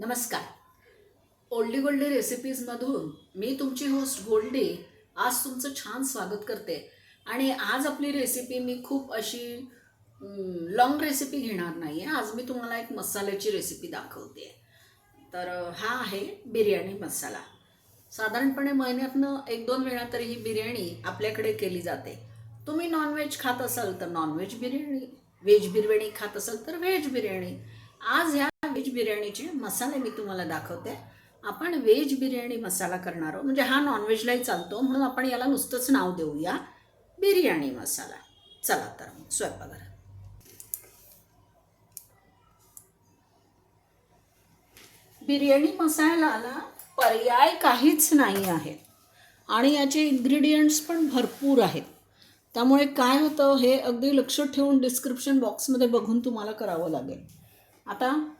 नमस्कार. ओल्डी गोल्डी रेसिपीजमधून मी तुमची होस्ट गोल्डी आज तुमचं छान स्वागत करते. आणि आज आपली रेसिपी मी खूप अशी लॉंग रेसिपी घेणार नाही आहे आज मी तुम्हाला एक मसाल्याची रेसिपी दाखवते. तर हा आहे बिर्याणी मसाला. साधारणपणे महिन्यातनं एक दोन वेळा तरी ही बिर्याणी आपल्याकडे केली जाते. तुम्ही नॉनव्हेज खात असाल तर नॉनव्हेज बिर्याणी व्हेज बिर्याणी खात असाल तर व्हेज बिर्याणी. आज ह्या व्हेज बिर्याणीचे मसाले मी तुम्हाला दाखवते. आपण व्हेज बिर्याणी मसाला करणार आहोत. म्हणजे हा नॉनव्हेजलाही चालतो. म्हणून आपण याला नुसतंच नाव देऊया. बिर्याणी मसाला. चला तर मग स्वयंपाकघरात बिर्याणी मसाल्याला पर्याय काहीच नाही आहे. आणि याचे इन्ग्रेडियंट्स पण भरपूर आहेत. त्यामुळे काय होतं हे अगदी लक्ष ठेवून डिस्क्रिप्शन बॉक्समध्ये बघून तुम्हाला करावं लागेल. आता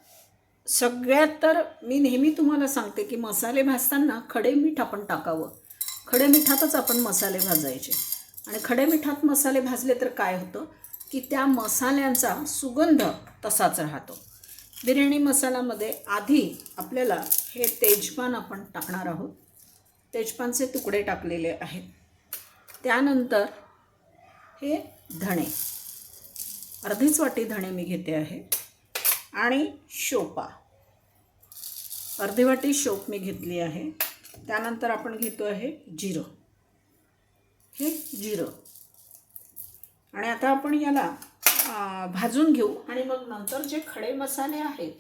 सगळ्यात तर मी नेहमी तुम्हाला सांगते की मसाले भाजताना खडे मीठ आपण टाकावं. खडे मिठातच आपण मसाले भाजायचे. आणि खडे मिठात मसाले भाजले तर काय होतं? की त्या मसाल्यांचा सुगंध तसाच राहतो. बिर्याणी मसाल्यामध्ये आधी आपल्याला हे तेजपान आपण टाकणार आहोत. तेजपानचे तुकडे टाकलेले आहेत. त्यानंतर हे धणे. अर्धीच वाटी धणे मी घेते आहे. आणि शोपा. अर्धी वाटी शोप मी घेतली आहे. त्यानंतर आपण घेतो आहे जिरं. हे जिरं. आणि आता आपण याला भाजून घेऊ. आणि मग नंतर जे खडे मसाले आहेत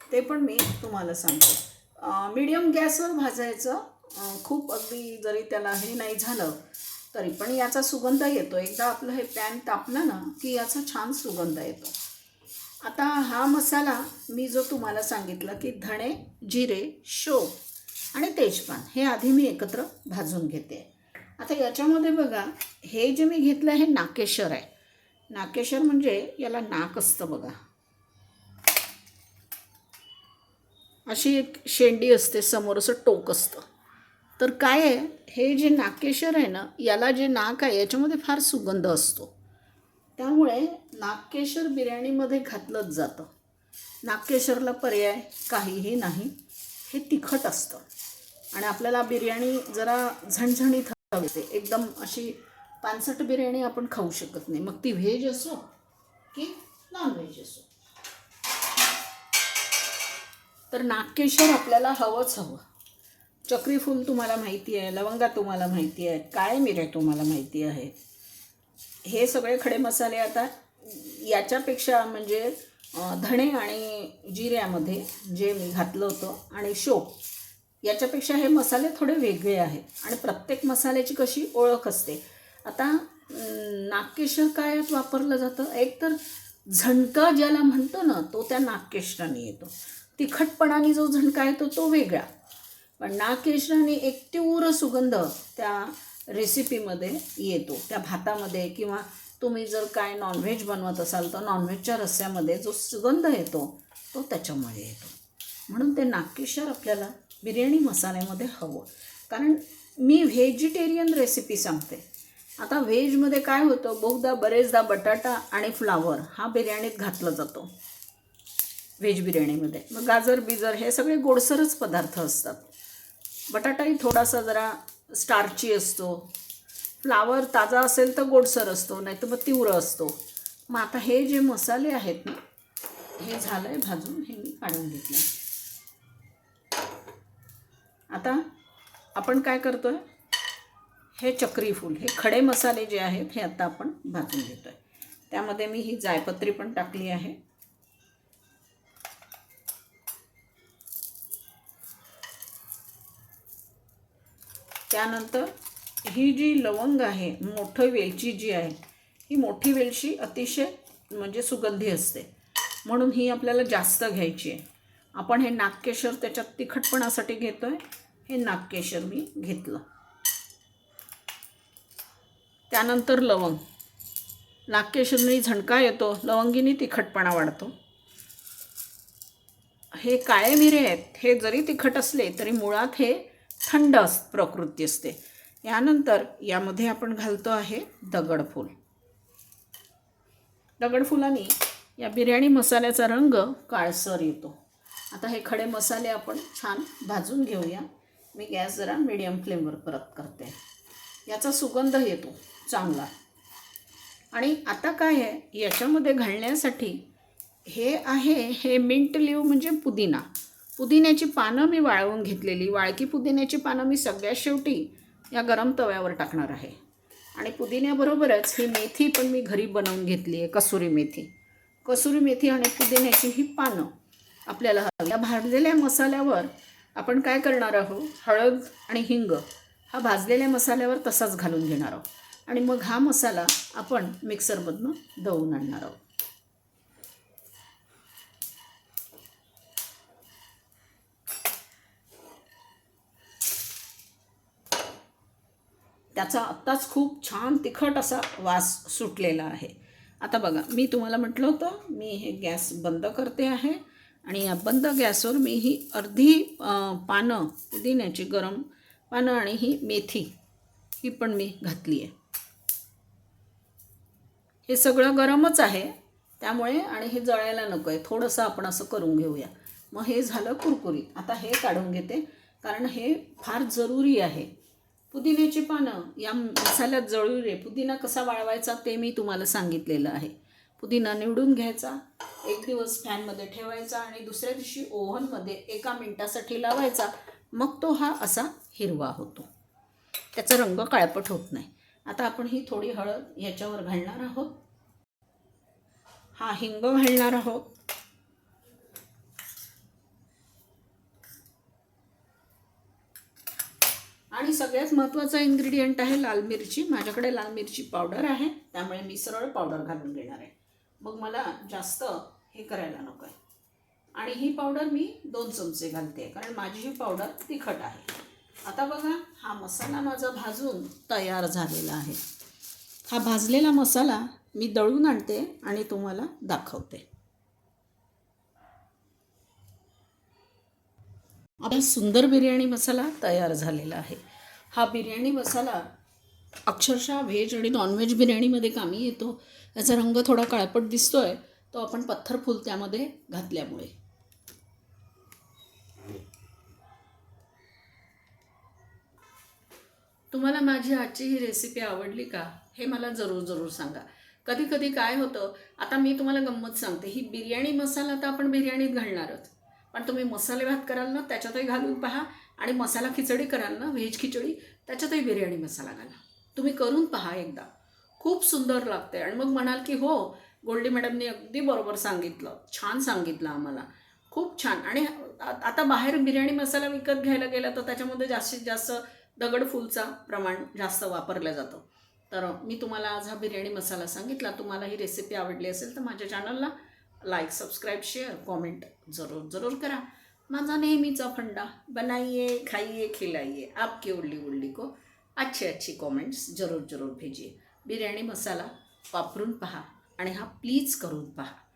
ते पण मी तुम्हाला सांगतो. मीडियम गॅसवर भाजायचं खूप अगदी जरी त्याला हे नाही झालं तरी पण याचा सुगंध येतो. एकदा आपलं हे पॅन तापलं ना की याचा छान सुगंध येतो. आता हा मसाला मी जो तुम्हाला सांगितला की धणे जिरे शोप आणि तेजपान हे आधी मी एकत्र भाजून घेते. आता याच्यामध्ये बघा हे जे मी घेतलं हे नाकेश्वर आहे. नाकेश्वर म्हणजे याला नाक असतं बघा. अशी एक शेंडी असते समोर असं टोक असतं. तर काय आहे? हे जे नाकेश्वर आहे ना याला जे नाक आहे याच्यामध्ये फार सुगंध असतो. त्यामुळे नागकेशर बिर्याणीमध्ये घातलंच जातं. नागकेशरला पर्याय काहीही नाही. हे तिखट असतं. आणि आपल्याला बिर्याणी जरा झणझणीत हवी एकदम अशी पानसट बिर्याणी आपण खाऊ शकत नाही. मग ती व्हेज असो की नॉनव्हेज असो. तर नागकेशर आपल्याला हवंच हवं. चक्रीफूल तुम्हाला माहिती आहे लवंगा तुम्हाला माहिती आहे काळे मिऱ्या तुम्हाला माहिती आहे हे सगळे खडे मसाले आता याच्यापेक्षा म्हणजे धणे आणि जिऱ्यामध्ये जे मी घातलं होतं आणि शोप याच्यापेक्षा हे मसाले थोडे वेगळे आहेत. आणि प्रत्येक मसाल्याची कशी ओळख असते. आता नागकेशर काय वापरलं जातं? एक तर झणका ज्याला म्हणतो ना तो त्या नागकेशराने येतो. तिखटपणाने जो झणका येतो तो वेगळा. पण नागकेशराने एक तीव्र सुगंध त्या रेसिपीमध्ये येतो. त्या भातामध्ये किंवा तुम्ही जर काय नॉनव्हेज बनवत असाल तर नॉनव्हेजच्या रस्स्यामध्ये जो सुगंध येतो तो त्याच्यामुळे येतो. म्हणून ते नागकेशर आपल्याला बिर्याणी मसाल्यामध्ये हवं. कारण मी व्हेजिटेरियन रेसिपी सांगते. आता व्हेजमध्ये काय होतं बहुधा बरेचदा बटाटा आणि फ्लावर हा बिर्याणीत घातला जातो. व्हेज बिर्याणीमध्ये. मग गाजर बिजर हे सगळे गोडसरच पदार्थ असतात. बटाटाही थोडासा जरा स्टार्ची असतो. फ्लावर ताजा असेल तर गोडसर असतो नाही तर मग तीव्र असतो. मग आता हे जे मसाले आहेत ना हे झालं आहे भाजून हे मी काढून घेतलं आता आपण काय करतो आहे हे चक्रीफूल हे खडे मसाले जे आहेत हे आता आपण भाजून घेतो आहे त्यामध्ये मी ही जायपत्री पण टाकली आहे. त्यानंतर ही जी लवंग आहे मोठं वेलची जी आहे ही मोठी वेलची अतिशय म्हणजे सुगंधी असते. म्हणून ही आपल्याला जास्त घ्यायची आहे. आपण हे नागकेशर त्याच्यात तिखटपणासाठी घेतो आहे हे नागकेशर मी घेतलं. त्यानंतर लवंग. नागकेशरनी झणका येतो लवंगीने तिखटपणा वाढतो. हे काळे मिरे आहेत. हे जरी तिखट असले तरी मुळात हे थंड अस प्रकृती असते. यानंतर यामध्ये आपण घालतो आहे दगडफूल दगडफुलाने या बिर्याणी मसाल्याचा रंग काळसर येतो. आता हे खडे मसाले आपण छान भाजून घेऊया. मी गॅस जरा मिडियम फ्लेमवर परत करते. याचा सुगंध येतो चांगला. आणि आता काय आहे? याच्यामध्ये घालण्यासाठी हे आहे हे मिंट लिव म्हणजे पुदिना. पुदिन्याची पानं मी वाळवून घेतलेली. वाळकी पुदिन्याची पानं मी सगळ्यात शेवटी या गरम तव्यावर टाकणार आहे. आणि पुदिन्याबरोबरच ही मेथी पण मी घरी बनवून घेतली आहे कसुरी मेथी. कसुरी मेथी आणि पुदिन्याची ही पानं आपल्याला हवी. या भाजलेल्या मसाल्यावर आपण काय करणार आहोत? हळद आणि हिंग हा भाजलेल्या मसाल्यावर तसाच घालून घेणार आहोत. आणि मग हा मसाला आपण मिक्सरमधनं दळून आणणार आहोत. त्याचा आत्ताच खूप छान तिखट असा वास सुटलेला आहे. आता बघा मी तुम्हाला म्हटलं होतं मी हे गॅस बंद करते आहे आणि या बंद गॅसवर मी ही अर्धी पानं पुदिन्याची गरम पानं आणि ही मेथी ही पण मी घातली आहे. हे सगळं गरमच आहे त्यामुळे आणि हे जळायला नको आहे थोडंसं आपण असं करून घेऊया. मग हे झालं कुरकुरीत. आता हे काढून घेते कारण हे फार जरुरी आहे. पुदिन्याची पानं या मसाल्यात जळू रे पुदिना कसा वाळवायचा ते मी तुम्हाला सांगितलेलं आहे. पुदिना निवडून घ्यायचा एक दिवस फॅनमध्ये ठेवायचा आणि दुसऱ्या दिवशी ओव्हनमध्ये एका मिनटासाठी लावायचा. मग तो हा असा हिरवा होतो. त्याचा रंग काळपट होत नाही. आता आपण ही थोडी हळद याच्यावर घालणार आहोत. हा हिंग घालणार आहोत. आणि सगळ्यात महत्त्वाचा इन्ग्रेडियंट आहे लाल मिरची. माझ्याकडे लाल मिरची पावडर आहे. त्यामुळे मी सरळ पावडर घालून घेणार आहे. मग मला जास्त हे करायला नको आहे. आणि ही पावडर मी दोन चमचे घालते कारण माझी ही पावडर तिखट आहे. आता बघा हा मसाला माझा भाजून तयार झालेला आहे. हा भाजलेला मसाला मी दळून आणते आणि तुम्हाला दाखवते. आपला सुंदर बिर्याणी मसाला तयार झालेला आहे. हा बिर्याणी मसाला अक्षरशः व्हेज आणि नॉनव्हेज बिर्याणीमध्ये कामी येतो. याचा रंग थोडा काळपट दिसतोय तो आपण पत्थर फुल त्यामध्ये घातल्यामुळे. तुम्हाला माझी आजची ही रेसिपी आवडली का? हे मला जरूर जरूर सांगा. कधी कधी काय होतं आता मी तुम्हाला गंमत सांगते. ही बिर्याणी मसाला तर आपण बिर्याणीत घालणारच. पण तुम्ही मसाले भात कराल ना त्याच्यातही घालून पहा. आणि मसाला खिचडी कराल ना व्हेज खिचडी त्याच्यातही बिर्याणी मसाला घाला. तुम्ही करून पहा एकदा. खूप सुंदर लागते आणि मग म्हणाल की हो गोल्डी मॅडमने अगदी बरोबर सांगितलं. छान सांगितलं आम्हाला. खूप छान. आणि आता बाहेर बिर्याणी मसाला विकत घ्यायला गेला तर त्याच्यामध्ये जास्तीत जास्त दगडफूलचा प्रमाण जास्त वापरलं जातं. तर मी तुम्हाला आज हा बिर्याणी मसाला सांगितला. तुम्हाला ही रेसिपी आवडली असेल तर माझ्या चॅनलला लाईक सबस्क्राईब शेअर कॉमेंट जरूर जरूर करा. माझा नेहमीचा फंडा. बनाइए खाइए खिलाइए. आपकी उल्ली उल्ली को अच्छे अच्छी कॉमेंट्स जरूर जरूर भेजिए. बिर्याणी मसाला वापरून पहा आणि हा प्लीज करून पहा.